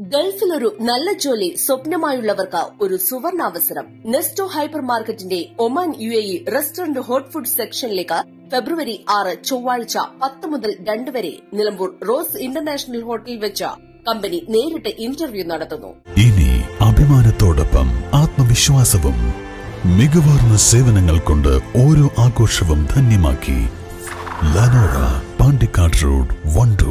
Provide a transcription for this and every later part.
ഗൾഫിൽ ഒരു നല്ല ജോലി സ്വപ്നമായുള്ളവർക്ക് ഒരു സുവർണാവസരം. നെസ്റ്റോ ഹൈപ്പർ മാർക്കറ്റിന്റെ Oman U A E restaurant hot food സെക്ഷനിലേക്ക് ഫെബ്രുവരി ആറ് ചൊവ്വാഴ്ച പത്ത് മുതൽ രണ്ട് വരെ നിലമ്പൂർ റോസ് ഇന്റർനാഷണൽ ഹോട്ടലിൽ വെച്ച് കമ്പനി നേരിട്ട് ഇന്റർവ്യൂ നടത്തുന്നു. ഇനി അഭിമാനത്തോടൊപ്പം ആത്മവിശ്വാസവും മികവാർന്ന സേവനങ്ങൾ കൊണ്ട് ഓരോ ആഘോഷവും ധന്യമാക്കി Lanora Pandikkad road Wandoor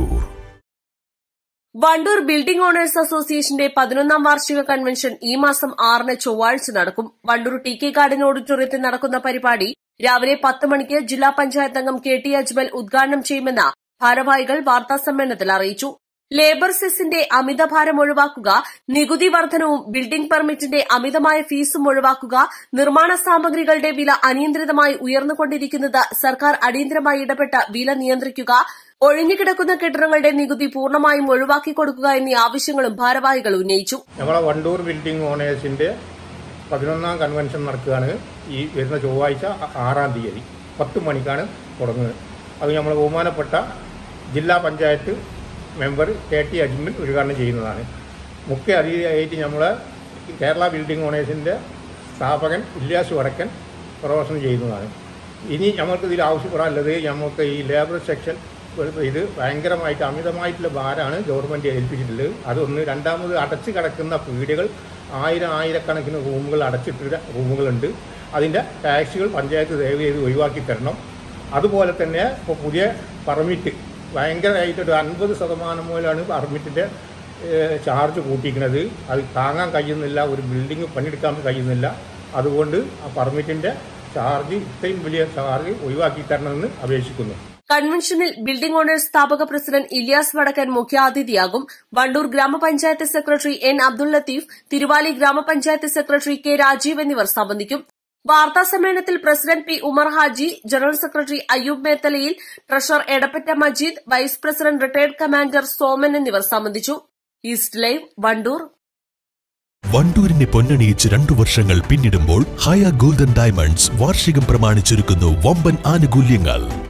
Wandoor building owners അസോസിയേഷന്റെ പതിനൊന്നാം വാർഷിക കൺവെൻഷൻ ഈ മാസം ആറിന് ചൊവ്വാഴ്ച നടക്കും. വണ്ടൂർ ടി കെ ഗാർഡൻ ഓഡിറ്റോറിയത്തിൽ നടക്കുന്ന പരിപാടി രാവിലെ പത്ത് മണിക്ക് ജില്ലാ പഞ്ചായത്ത് അംഗം കെ ടി അജ്മൽ ഉദ്ഘാടനം ചെയ്യുമെന്ന് ഭാരവാഹികൾ വാർത്താസമ്മേളനത്തിൽ അറിയിച്ചു. ലേബർ സെസിന്റെ അമിതഭാരം ഒഴിവാക്കുക നികുതി വർധനവും ബിൽഡിംഗ് പെർമിറ്റിന്റെ അമിതമായ ഫീസും ഒഴിവാക്കുക നിർമ്മാണ സാമഗ്രികളുടെ വില അനിയന്ത്രിതമായി ഉയർന്നുകൊണ്ടിരിക്കുന്നത് സർക്കാർ അടിയന്തരമായി ഇടപെട്ട് വില നിയന്ത്രിക്കുക ഒഴിഞ്ഞുകിടക്കുന്ന കെട്ടിടങ്ങളുടെ നികുതി പൂർണമായും ഒഴിവാക്കി കൊടുക്കുക എന്നീ ആവശ്യങ്ങളും ഭാരവാഹികൾ ഉന്നയിച്ചു. നമ്മളെ വണ്ടൂർ ബിൽഡിംഗ് ഓണേഴ്സിന്റെ പതിനൊന്നാം കൺവെൻഷൻ നടക്കുകയാണ് ഈ വരുന്ന ചൊവ്വാഴ്ച ആറാം തീയതി. പത്ത് മണിക്കാണ് തുടങ്ങുന്നത്. അത് നമ്മൾ ബഹുമാനപ്പെട്ട ജില്ലാ panchayat member K T Ajmal ഉദ്ഘാടനം ചെയ്യുന്നതാണ്. മുഖ്യ അതിഥിയായിട്ട് നമ്മൾ കേരള ബിൽഡിംഗ് ഓണേഴ്സിന്റെ സ്ഥാപകൻ ഇല്യാസ് വടക്കൻ പ്രവേശനം ചെയ്യുന്നതാണ്. ഇനി നമുക്ക് ഇതിൽ ആവശ്യപ്പെടാനുള്ളത് നമുക്ക് ഈ ലേബർ സെക്ഷൻ ഇത് ഭയങ്കരമായിട്ട് അമിതമായിട്ടുള്ള ഭാരമാണ് ഗവൺമെന്റ് ഏൽപ്പിച്ചിട്ടുള്ളത്. അതൊന്ന് രണ്ടാമത് അടച്ചു കിടക്കുന്ന വീടുകൾ ആയിരം ആയിരക്കണക്കിന് റൂമുകൾ അടച്ചിട്ടുള്ള റൂമുകളുണ്ട്. അതിന്റെ ടാക്സുകൾ പഞ്ചായത്ത് ദയവ് ചെയ്ത് ഒഴിവാക്കി തരണം. അതുപോലെ തന്നെ ഇപ്പോൾ പുതിയ പെർമിറ്റ് ഭയങ്കരമായിട്ട് ഒരു അൻപത് ശതമാനം മുതലാണ് പെർമിറ്റിന്റെ ചാർജ് കൂട്ടിയിരിക്കുന്നത്. അത് താങ്ങാൻ കഴിയുന്നില്ല ഒരു ബിൽഡിംഗ് പണിയെടുക്കാൻ കഴിയുന്നില്ല. അതുകൊണ്ട് ആ പെർമിറ്റിന്റെ ചാർജ് ഇത്രയും വലിയ ചാർജ് ഒഴിവാക്കി തരണമെന്ന് അപേക്ഷിക്കുന്നു. കൺവെൻഷനിൽ ബിൽഡിംഗ് ഓണേഴ്സ് സ്ഥാപക പ്രസിഡന്റ് ഇലിയാസ് വടക്കൻ മുഖ്യാതിഥിയാകും. വണ്ടൂർ ഗ്രാമപഞ്ചായത്ത് സെക്രട്ടറി എൻ അബ്ദുൾ ലത്തീഫ് തിരുവാലി ഗ്രാമപഞ്ചായത്ത് സെക്രട്ടറി കെ രാജീവ് എന്നിവർ സംബന്ധിക്കും. വാർത്താ സമ്മേളനത്തിൽ president P Umar Haji general secretary Ayyub Methalayil treasurer Edappatta Majeed vice president retired commander Soman എന്നിവർ സംബന്ധിച്ചു. East live Wandoor. വണ്ടൂരിനെ പൊന്നണിയിച്ച് രണ്ടു വർഷങ്ങൾ പിന്നിടുമ്പോൾ ഹയ ഗോൾഡൻ ഡയമണ്ട്സ് വാർഷികം പ്രമാണിച്ചൊരുക്കുന്നു വമ്പൻ ആനുകൂല്യങ്ങൾ.